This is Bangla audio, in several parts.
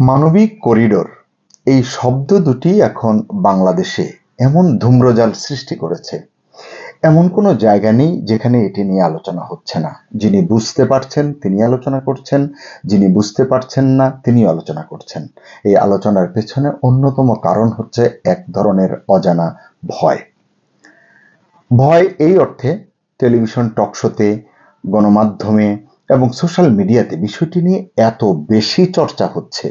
মানবিক করিডোর। এই শব্দ দুটি এখন বাংলাদেশে এমন ধূম্রজাল সৃষ্টি করেছে। এমন কোনো জায়গা নেই যেখানে এটি নিয়ে আলোচনা হচ্ছে না। যিনি বুঝতে পারছেন, তিনি আলোচনা করছেন। যিনি বুঝতে পারছেন না তিনি আলোচনা করছেন। এই আলোচনার পেছনে অন্যতম কারণ হচ্ছে এক ধরনের অজানা ভয়। ভয় এই অর্থে টেলিভিশন টকশোতে গণমাধ্যমে এবং সোশ্যাল মিডিয়াতে বিষয়টি নিয়ে এত বেশি চর্চা হচ্ছে।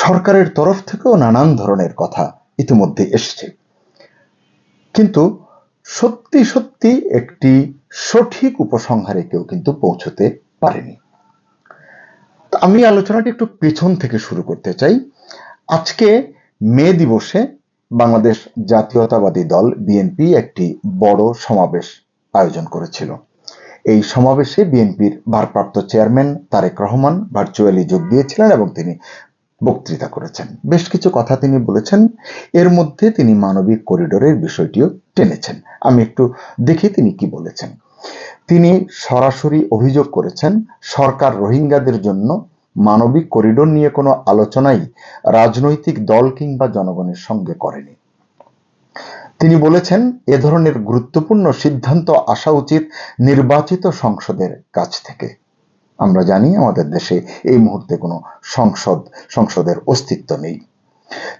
সরকারের তরফ থেকেও নানান ধরনের কথা ইতিমধ্যে এসছে। কিন্তু সত্যি সত্যি একটি সঠিক উপসংহারে কেউ কিন্তু পৌঁছতে পারেনি। আমি আলোচনাটি একটু পেছন থেকে শুরু করতে চাই। আজকে মে দিবসে বাংলাদেশ জাতীয়তাবাদী দল, বিএনপি, একটি বড় সমাবেশ আয়োজন করেছিল। এই সমাবেশে বিএনপির ভারপ্রাপ্ত চেয়ারম্যান তারেক রহমান ভার্চুয়ালি যোগ দিয়েছিলেন এবং তিনি বক্তৃতা করেছেন। বেশ কিছু কথা তিনি বলেছেন, এর মধ্যে তিনি মানবিক করিডোরের বিষয়টিও টেনেছেন। আমি একটু দেখি তিনি কি বলেছেন। তিনি সরাসরি অভিযোগ করেছেন, সরকার রোহিঙ্গাদের জন্য মানবিক করিডোর নিয়ে কোনো আলোচনাই রাজনৈতিক দল কিংবা জনগণের সঙ্গে করেনি। তিনি বলেছেন, এ ধরনের গুরুত্বপূর্ণ সিদ্ধান্ত আসা উচিত নির্বাচিত সংসদের কাছ থেকে। আমরা জানি আমাদের দেশে এই মুহূর্তে কোনো সংসদ, সংসদের অস্তিত্ব নেই।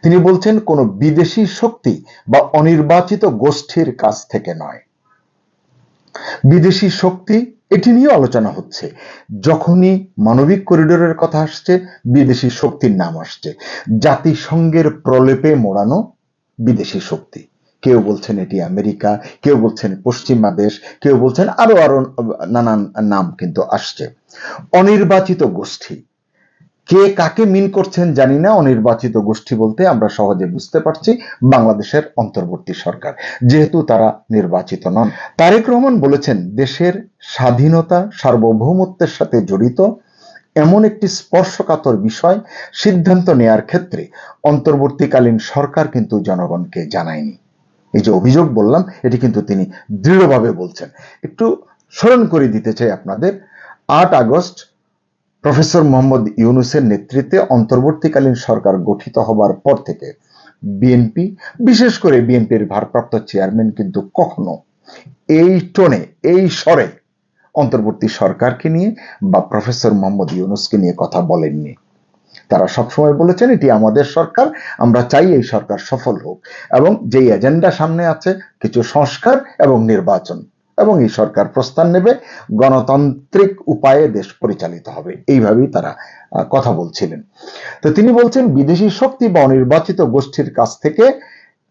তিনি বলছেন, কোনো বিদেশি শক্তি বা অনির্বাচিত গোষ্ঠীর কাছ থেকে নয়। বিদেশি শক্তি, এটি নিয়ে আলোচনা হচ্ছে। যখনই মানবিক করিডোরের কথা আসছে, বিদেশি শক্তির নাম আসছে। জাতিসংঘের প্রলেপে মোড়ানো বিদেশি শক্তি। কেউ বলছেন এটি আমেরিকা, কেউ বলছেন পশ্চিমা দেশ, কেউ বলছেন আরও আরও নানান নাম কিন্তু আসছে। অনির্বাচিত গোষ্ঠী। কে কাকে মিন করছেন জানি না, অনির্বাচিত গোষ্ঠী বলতে আমরা সহজে বুঝতে পারছি বাংলাদেশের অন্তর্বর্তী সরকার, যেহেতু তারা নির্বাচিত নন। তারেক রহমান বলেছেন, দেশের স্বাধীনতা সার্বভৌমত্বের সাথে জড়িত এমন একটি স্পর্শকাতর বিষয় সিদ্ধান্ত নেয়ার ক্ষেত্রে অন্তর্বর্তীকালীন সরকার কিন্তু জনগণকে জানায়নি। এই যে অভিযোগ বললাম, এটি কিন্তু তিনি দৃঢ়ভাবে বলছেন। একটু স্মরণ করে দিতে চাই আপনাদের, আট আগস্ট প্রফেসর মোহাম্মদ ইউনুসের নেতৃত্বে অন্তর্বর্তীকালীন সরকার গঠিত হবার পর থেকে বিএনপি, বিশেষ করে বিএনপির ভারপ্রাপ্ত চেয়ারম্যান কিন্তু কখনো এই টোনে, এই স্বরে অন্তর্বর্তী সরকারকে নিয়ে বা প্রফেসর মোহাম্মদ ইউনুসকে নিয়ে কথা বলেননি। তারা সবসময় বলেছেন, এটি আমাদের সরকার, আমরা চাই এই সরকার সফল হোক। এবং যেই এজেন্ডা সামনে আছে, কিছু সংস্কার এবং নির্বাচন। এবং এই সরকার প্রস্থান নেবে, গণতান্ত্রিক উপায়ে দেশ পরিচালিত হবে। এইভাবেই তারা কথা বলছিলেন। তো তিনি বলছেন, বিদেশি শক্তি বা অনির্বাচিত গোষ্ঠীর কাছ থেকে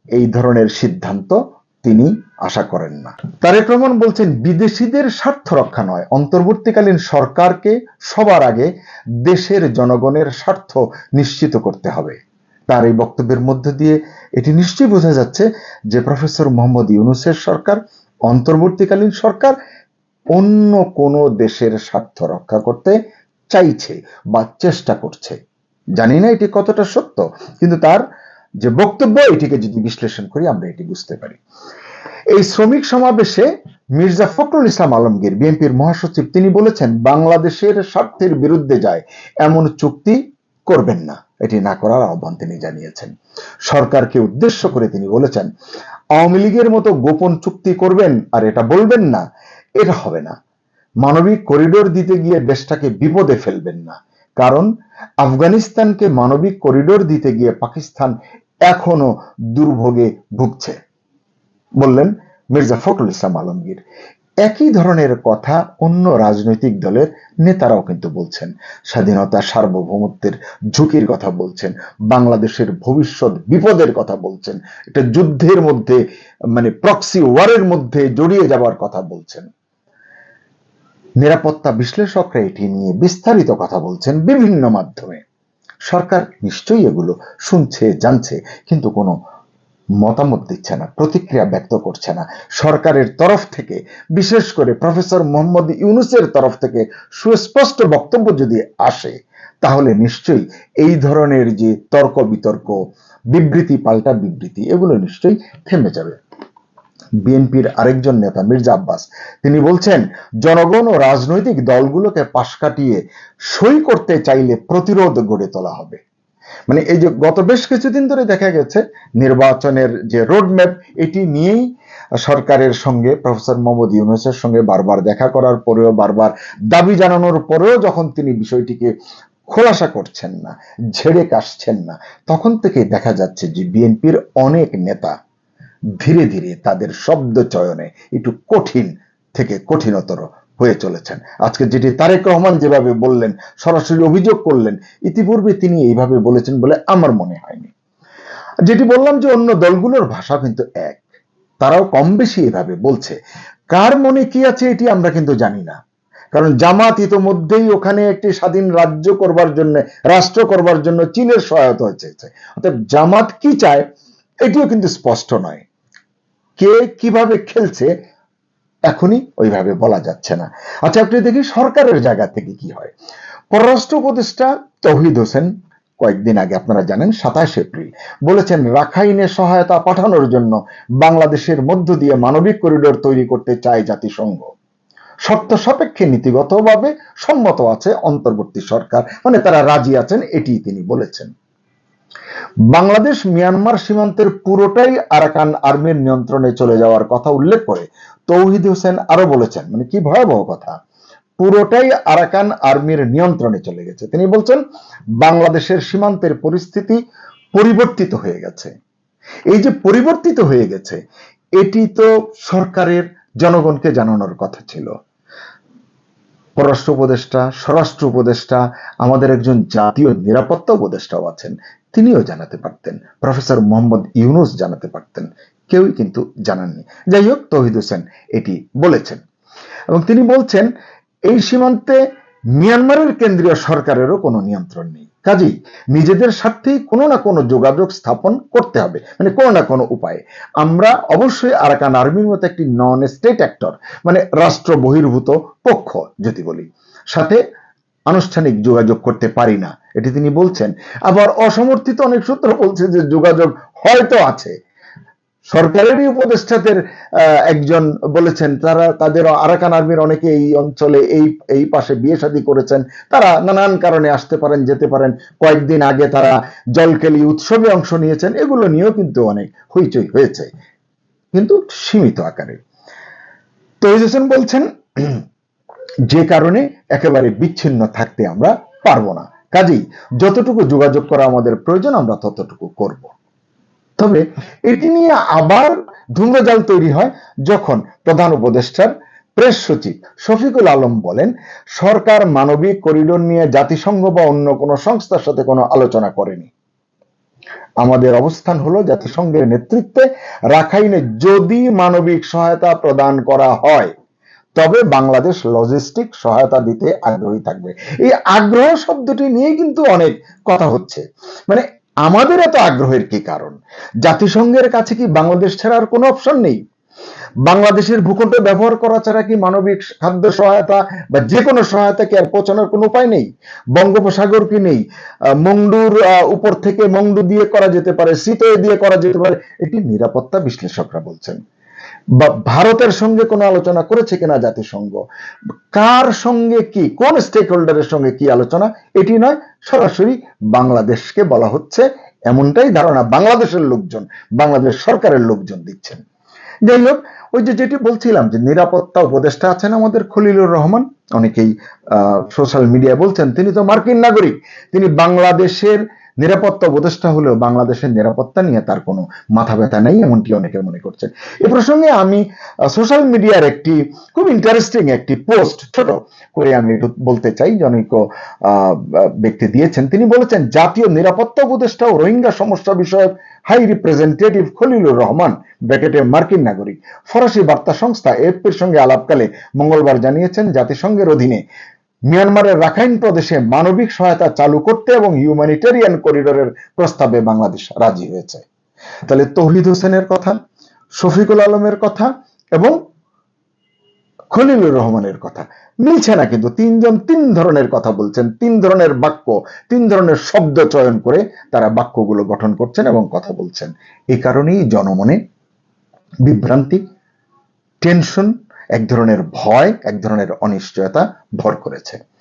এই ধরনের সিদ্ধান্ত তিনি আশা করেন না। তারেক রহমান বলছেন, বিদেশিদের স্বার্থ রক্ষা নয়, অন্তর্বর্তীকালীন সরকারকে সবার আগে দেশের জনগণের স্বার্থ নিশ্চিত করতে হবে। তার এই বক্তব্যের মধ্যে দিয়ে এটি নিশ্চয়ই বোঝা যাচ্ছে যে প্রফেসর মোহাম্মদ ইউনুসের সরকার, অন্তর্বর্তীকালীন সরকার অন্য কোনো দেশের স্বার্থ রক্ষা করতে চাইছে বা চেষ্টা করছে। জানি না এটি কতটা সত্য, কিন্তু তার যে বক্তব্য, এটিকে যদি বিশ্লেষণ করি, আমরা এটি বুঝতে পারি। এই শ্রমিক সমাবেশে মির্জা ফখরুল ইসলাম আলমগীর, বিএনপির মহাসচিব, তিনি বলেছেন, বাংলাদেশের স্বার্থের বিরুদ্ধে যায় এমন চুক্তি করবেন না। এটি না করার আহ্বান তিনি জানিয়েছেন। সরকারকে উদ্দেশ্য করে তিনি বলেছেন, আওয়ামী লীগের মতো গোপন চুক্তি করবেন আর এটা বলবেন না, এটা হবে না। মানবিক করিডোর দিতে গিয়ে দেশটাকে বিপদে ফেলবেন না। কারণ, আফগানিস্তানকে মানবিক করিডোর দিতে গিয়ে পাকিস্তান এখনও দুর্ভোগে ভুগছে। বললেন মির্জা ফখরুল ইসলাম আলমগীর। একই ধরনের কথা অন্য রাজনৈতিক দলের নেতারাও কিন্তু বলছেন। স্বাধীনতা সার্বভৌমত্বের ঝুঁকির কথা বলছেন। বাংলাদেশের ভবিষ্যৎ বিপদের কথা বলছেন। এটা যুদ্ধের মধ্যে মানে প্রক্সি ওয়ারের মধ্যে জড়িয়ে যাওয়ার কথা বলছেন। নিরাপত্তা বিশ্লেষকরা এটি নিয়ে বিস্তারিত কথা বলছেন বিভিন্ন মাধ্যমে। সরকার নিশ্চয়ই এগুলো শুনছে, জানছে, কিন্তু কোনো মতামত দিচ্ছে না, প্রতিক্রিয়া ব্যক্ত করছে না। সরকারের তরফ থেকে, বিশেষ করে প্রফেসর মোহাম্মদ ইউনুসের তরফ থেকে সুস্পষ্ট বক্তব্য যদি আসে, তাহলে নিশ্চয়ই এই ধরনের যে তর্ক বিতর্ক, বিবৃতি, পাল্টা বিবৃতি, এগুলো নিশ্চয়ই থেমে যাবে। বিএনপির আরেকজন নেতা, মির্জা আব্বাস। তিনি বলছেন, জনগণ ও রাজনৈতিক দলগুলোকে পাশ কাটিয়ে সই করতে চাইলে প্রতিরোধ গড়ে তোলা হবে। মানে এই যে গত বেশ কিছুদিন ধরে দেখা গেছে, নির্বাচনের যে রোডম্যাপ এটি নিয়েই সরকারের সঙ্গে, প্রফেসর মোহাম্মদ ইউনুসের সঙ্গে বারবার দেখা করার পরেও, বারবার দাবি জানানোর পরেও যখন তিনি বিষয়টিকে খোলাসা করছেন না, ঝেড়ে কাশছেন না, তখন থেকে দেখা যাচ্ছে যে বিএনপির অনেক নেতা ধীরে ধীরে তাদের শব্দ চয়নে একটু কঠিন থেকে কঠিনতর হয়ে চলেছেন। আজকে যেটি তারেক রহমান যেভাবে বললেন, সরাসরি অভিযোগ করলেন, ইতিপূর্বে তিনি এইভাবে বলেছেন বলে আমার মনে হয়নি। যেটি বললাম যে অন্য দলগুলোর ভাষা কিন্তু এক, তারাও কম বেশি এভাবে বলছে। কার মনে কি আছে এটি আমরা কিন্তু জানি না। কারণ জামাত ইতোমধ্যেই ওখানে একটি স্বাধীন রাজ্য করবার জন্য, রাষ্ট্র করবার জন্য চীনের সহায়তা চেয়েছে। অর্থাৎ জামাত কি চায়, এটিও কিন্তু স্পষ্ট নয়। কে কীভাবে খেলছে, এখনই ওইভাবে বলা যাচ্ছে না। আচ্ছা আপনি দেখি সরকারের জায়গা থেকে কি হয়। পররাষ্ট্র উপদেষ্টা তৌহিদ হোসেন কয়েকদিন আগে, আপনারা জানেন, সাতাশ এপ্রিল, বলেছেন রাখাইনে সহায়তা পাঠানোর জন্য বাংলাদেশের মধ্য দিয়ে মানবিক করিডোর তৈরি করতে চায় জাতিসংঘ। শর্ত সাপেক্ষে নীতিগতভাবে সম্মত আছে অন্তর্বর্তী সরকার মানে তারা রাজি আছেন এটি তিনি বলেছেন। বাংলাদেশ মিয়ানমার সীমান্তের পুরোটাই আরাকান আর্মির নিয়ন্ত্রণে চলে যাওয়ার কথা উল্লেখ করে তৌহিদ হোসেন আরও বলেছেন মানে কি ভয়াবহ কথা? পুরোটাই আরাকান আর্মির নিয়ন্ত্রণে চলে গেছে। তিনি বলছেন, বাংলাদেশের সীমান্তের পরিস্থিতি পরিবর্তিত হয়ে গেছে। এই যে পরিবর্তিত হয়ে গেছে, এটি তো সরকারের জনগণকে জানানোর কথা ছিল। পররাষ্ট্র উপদেষ্টা, স্বরাষ্ট্র উপদেষ্টা, আমাদের একজন জাতীয় নিরাপত্তা উপদেষ্টাও আছেন। তিনিও জানাতে পারতেন। প্রফেসর মোহাম্মদ ইউনুস জানাতে পারতেন। কেউই কিন্তু জানাননি। যাই হোক, তহিদ হোসেন এটি বলেছেন। এবং তিনি বলছেন, এই সীমান্তে মিয়ানমারের কেন্দ্রীয় সরকারেরও কোনো নিয়ন্ত্রণ নেই। কাজেই নিজেদের স্বার্থেই কোনো না কোনো যোগাযোগ স্থাপন করতে হবে মানে কোনো না কোনো উপায়ে। আমরা অবশ্যই আরাকান আর্মির মতো একটি নন স্টেট অ্যাক্টর মানে রাষ্ট্র বহির্ভূত পক্ষ, যদি বলি। সাথে আনুষ্ঠানিক যোগাযোগ করতে পারি না। এটি তিনি বলছেন। আবার অসমর্থিত অনেক সূত্র বলছে যে যোগাযোগ হয়তো আছে। সরকারেরই উপদেষ্টাদের একজন বলেছেন, তারা তাদের আরাকান আর্মির অনেকে এই অঞ্চলে এই এই পাশে বিয়ে শাদী করেছেন। তারা নানান কারণে আসতে পারেন, যেতে পারেন। কয়েকদিন আগে তারা জলকেলি উৎসবে অংশ নিয়েছেন। এগুলো নিয়েও কিন্তু অনেক হইচই হয়েছে। কিন্তু সীমিত আকারে। হোসেন বলছেন যে কারণে একেবারে বিচ্ছিন্ন থাকতে আমরা পারব না। কাজেই যতটুকু যোগাযোগ করা আমাদের প্রয়োজন, আমরা ততটুকু করব। তবে এটি নিয়ে আবার ধূম্রজাল তৈরি হয় যখন প্রধান উপদেষ্টার প্রেস সচিব শফিকুল আলম বলেন, সরকার মানবিক করিডোর নিয়ে জাতিসংঘ বা অন্য কোনো সংস্থার সাথে কোনো আলোচনা করেনি। আমাদের অবস্থান হলো জাতিসংঘের নেতৃত্বে রাখাইনে যদি মানবিক সহায়তা প্রদান করা হয় তবে বাংলাদেশ লজিস্টিক সহায়তা দিতে আগ্রহী থাকবে। এই আগ্রহ শব্দটি নিয়ে কিন্তু অনেক কথা হচ্ছে। মানে আমাদের এত আগ্রহের কি কারণ? জাতিসংঘের কাছে কি বাংলাদেশ ছাড়ার কোনো অপশন নেই? বাংলাদেশের ভূখণ্ড ব্যবহার করা ছাড়া কি মানবিক খাদ্য সহায়তা বা যে কোনো সহায়তা কি আর পৌঁছানোর কোনো উপায় নেই? বঙ্গোপসাগর কি নেই? মংডুর উপর থেকে মংডু দিয়ে করা যেতে পারে শীতয়ে দিয়ে করা যেতে পারে, এটি নিরাপত্তা বিশ্লেষকরা বলছেন। বা ভারতের সঙ্গে কোনো আলোচনা করেছে কিনা জাতিসংঘ? কার সঙ্গে কি, কোন স্টেক হোল্ডারের সঙ্গে কি আলোচনা, এটি নয়, সরাসরি বাংলাদেশকে বলা হচ্ছে এমনটাই ধারণা বাংলাদেশের লোকজন, বাংলাদেশ সরকারের লোকজন দিচ্ছেন। যাই হোক ওই যে যেটি বলছিলাম যে নিরাপত্তা উপদেষ্টা আছেন আমাদের খলিলুর রহমান, অনেকেই সোশ্যাল মিডিয়া বলছেন, তিনি তো মার্কিন নাগরিক, তিনি বাংলাদেশের নিরাপত্তা উপদেষ্টা হলেও বাংলাদেশের নিরাপত্তা নিয়ে তার কোনো মাথা ব্যথা নেই এমনটি অনেকে মনে করছেন। এ প্রসঙ্গে আমি সোশ্যাল মিডিয়ার একটি খুব ইন্টারেস্টিং একটি পোস্ট ছোট করে আমি বলতে চাই, জনৈক ব্যক্তি দিয়েছেন। তিনি বলেছেন, জাতীয় নিরাপত্তা উপদেষ্টা ও রোহিঙ্গা সমস্যা বিষয়ক হাই রিপ্রেজেন্টেটিভ খলিলুর রহমান ব্র্যাকেটে মার্কিন নাগরিক, ফরাসি বার্তা সংস্থা এফপির সঙ্গে আলাপকালে মঙ্গলবার জানিয়েছেন, জাতিসংঘের অধীনে মিয়ানমারের রাখাইন প্রদেশে মানবিক সহায়তা চালু করতে এবং হিউম্যানিটেরিয়ান করিডোরের প্রস্তাবে বাংলাদেশ রাজি হয়েছে। তাহলে তৌহিদ হোসেনের কথা, শফিকুল আলমের কথা এবং খলিলুর রহমানের কথা। মিলছে না কিন্তু তিনজন তিন ধরনের কথা বলছেন, তিন ধরনের বাক্য, তিন ধরনের শব্দ চয়ন করে তারা বাক্যগুলো গঠন করছেন এবং কথা বলছেন। এই কারণেই জনমনে বিভ্রান্তি টেনশন এক ধরনের ভয়, এক ধরনের অনিশ্চয়তা ভর করেছে।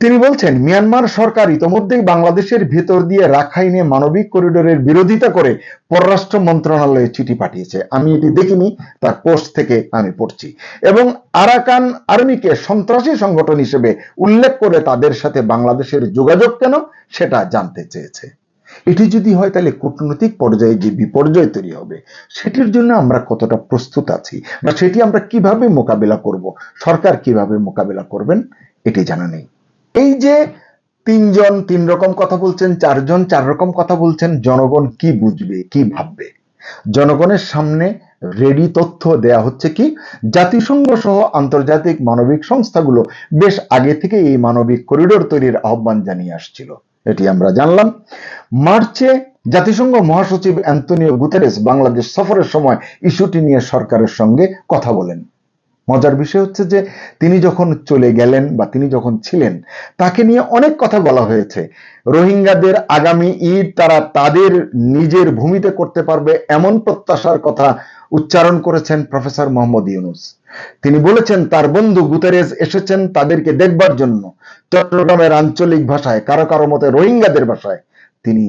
তিনি বলছেন, মিয়ানমার সরকার ইতোমধ্যেই বাংলাদেশের ভেতর দিয়ে রাখাইনে মানবিক করিডোরের বিরোধিতা করে পররাষ্ট্র মন্ত্রণালয়ে চিঠি পাঠিয়েছে। আমি এটি দেখিনি, তার পোস্ট থেকে আমি পড়ছি। এবং আরাকান আর্মিকে সন্ত্রাসী সংগঠন হিসেবে উল্লেখ করে তাদের সাথে বাংলাদেশের যোগাযোগ কেন, সেটা জানতে চেয়েছে। এটি যদি হয় তাহলে কূটনৈতিক পর্যায়ে যে বিপর্যয় তৈরি হবে, সেটির জন্য আমরা কতটা প্রস্তুত আছি বা সেটি আমরা কীভাবে মোকাবেলা করব, সরকার কীভাবে মোকাবেলা করবেন, এটি জানা নেই। এই যে তিনজন তিন রকম কথা বলছেন, চারজন চার রকম কথা বলছেন, জনগণ কি বুঝবে, কি ভাববে? জনগণের সামনে রেডি তথ্য দেয়া হচ্ছে কি? জাতিসংঘ সহ আন্তর্জাতিক মানবিক সংস্থাগুলো বেশ আগে থেকে এই মানবিক করিডোর তৈরির আহ্বান জানিয়ে আসছিল। এটি আমরা জানলাম। মার্চে জাতিসংঘ মহাসচিব অ্যান্তনিও গুতেরেস বাংলাদেশ সফরের সময় ইস্যুটি নিয়ে সরকারের সঙ্গে কথা বলেন। মজার বিষয় হচ্ছে যে তিনি যখন চলে গেলেন বা তিনি যখন ছিলেন, তাকে নিয়ে অনেক কথা বলা হয়েছে। রোহিঙ্গাদের আগামী ঈদ তারা তাদের নিজের ভূমিতে করতে পারবে এমন প্রত্যাশার কথা উচ্চারণ করেছেন প্রফেসর মোহাম্মদ ইউনুস। তিনি বলেছেন, তার বন্ধু গুতেরেস এসেছেন তাদেরকে দেখবার জন্য। চট্টগ্রামের আঞ্চলিক ভাষায়, কারও কারও মতে রোহিঙ্গাদের ভাষায় তিনি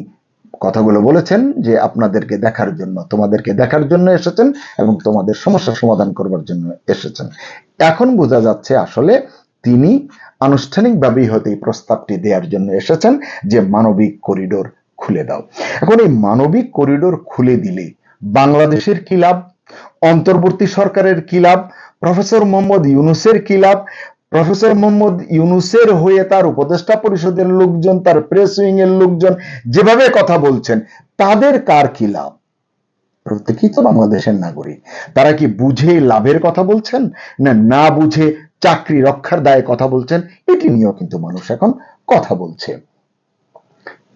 কথাগুলো বলেছেন যে, আপনাদেরকে দেখার জন্য, তোমাদেরকে দেখার জন্য এসেছেন এবং তোমাদের সমস্যা সমাধান করবার জন্য এসেছেন। এখন বোঝা যাচ্ছে আসলে তিনি আনুষ্ঠানিকভাবেই হয়তো এই প্রস্তাবটি দেওয়ার জন্য এসেছেন যে, মানবিক করিডোর খুলে দাও। এখন এই মানবিক করিডোর খুলে দিলে বাংলাদেশের কি লাভ? অন্তর্বর্তী সরকারের কি লাভ? প্রফেসর মোহাম্মদ ইউনুসের কি লাভ? প্রফেসর মোহাম্মদ ইউনুসের হয়ে তার উপদেষ্টা পরিষদের লোকজন, তার প্রেস উইং এর লোকজন যেভাবে কথা বলছেন, তাদের কার কি লাভ? প্রত্যেকেই তো বাংলাদেশের নাগরিক। তারা কি বুঝে লাভের কথা বলছেন? না না বুঝে চাকরি রক্ষার দায়ে কথা বলছেন? এটি নিয়েও কিন্তু মানুষ এখন কথা বলছে।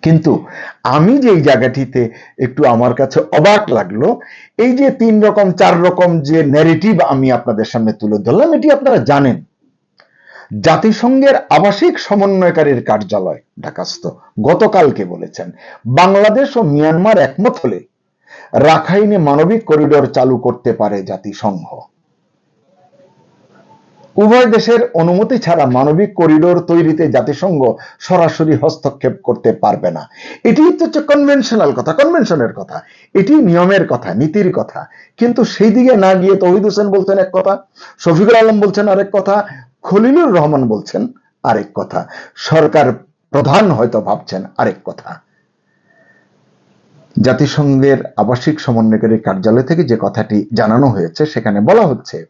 কিন্তু আমি যে এই জায়গাটিতে একটু আমার কাছে অবাক লাগল, এই যে তিন রকম, চার রকম যে ন্যারেটিভ আমি আপনাদের সামনে তুলে ধরলাম, এটি আপনারা জানেন। জাতিসংঘের আবাসিক সমন্বয়কারীর কার্যালয় ঢাকাস্থ, গতকালকে বলেছেন, বাংলাদেশ ও মিয়ানমার একমত হলে রাখাইনে মানবিক করিডোর চালু করতে পারে জাতিসংঘ। উভয় দেশের অনুমতি ছাড়া মানবিক করিডোর তৈরিতে জাতিসংঘ সরাসরি হস্তক্ষেপ করতে পারবে না। এটি হচ্ছে কনভেনশনাল কথা কনভেনশনের কথা। এটি নিয়মের কথা, নীতির কথা। কিন্তু সেই দিকে না গিয়ে তহিদ হোসেন বলছেন এক কথা, শফিকুল আলম বলছেন আরেক কথা, খলিলুর রহমান বলছেন আরেক কথা, সরকার প্রধান হয়তো ভাবছেন আরেক কথা। জাতিসংঘের আবাসিক সমন্বয়কারী কার্যালয় থেকে যে কথাটি জানানো হয়েছে, সেখানে বলা হচ্ছে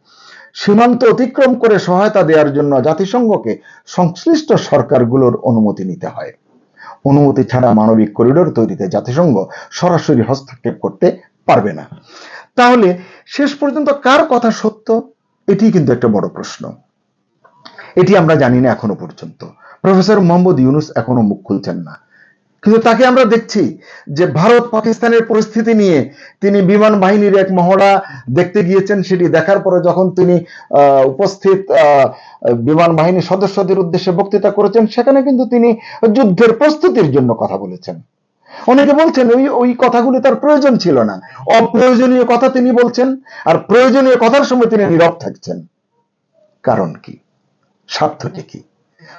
সীমান্ত অতিক্রম করে সহায়তা দেওয়ার জন্য জাতিসংঘকে সংশ্লিষ্ট সরকারগুলোর অনুমতি নিতে হয়। অনুমতি ছাড়া মানবিক করিডোর তৈরিতে জাতিসংঘ সরাসরি হস্তক্ষেপ করতে পারবে না। তাহলে শেষ পর্যন্ত কার কথা সত্য? এটি কিন্তু একটা বড় প্রশ্ন। এটি আমরা জানি না এখনও পর্যন্ত। প্রফেসর মোহাম্মদ ইউনুস এখনও মুখ খুলছেন না। কিন্তু তাকে আমরা দেখছি যে ভারত পাকিস্তানের পরিস্থিতি নিয়ে তিনি বিমান বাহিনীর এক মহড়া দেখতে গিয়েছেন, সেটি দেখার পরে যখন তিনি উপস্থিত বিমান বাহিনীর সদস্যদের উদ্দেশ্যে বক্তৃতা করেছেন, সেখানে কিন্তু তিনি যুদ্ধের প্রস্তুতির জন্য কথা বলেছেন। অনেকে বলছেন ওই ওই কথাগুলি তার প্রয়োজন ছিল না। অপ্রয়োজনীয় কথা তিনি বলছেন, আর প্রয়োজনীয় কথার সময় তিনি নীরব থাকছেন। কারণ কি? স্বার্থটি কি?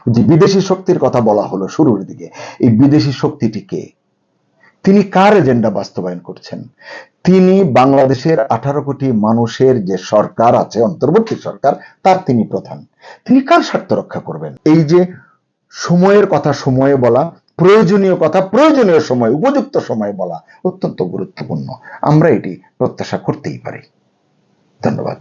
যে বিদেশি শক্তির কথা বলা হলো শুরুর দিকে, এই বিদেশি শক্তিটি কে? তিনি কার এজেন্ডা বাস্তবায়ন করছেন? তিনি বাংলাদেশের আঠারো কোটি মানুষের যে সরকার আছে, অন্তর্বর্তী সরকার, তার তিনি প্রধান। তিনি কার স্বার্থ রক্ষা করবেন? এই যে সময়ের কথা সময়ে বলা, প্রয়োজনীয় কথা প্রয়োজনীয় সময়, উপযুক্ত সময় বলা অত্যন্ত গুরুত্বপূর্ণ। আমরা এটি প্রত্যাশা করতেই পারি। ধন্যবাদ।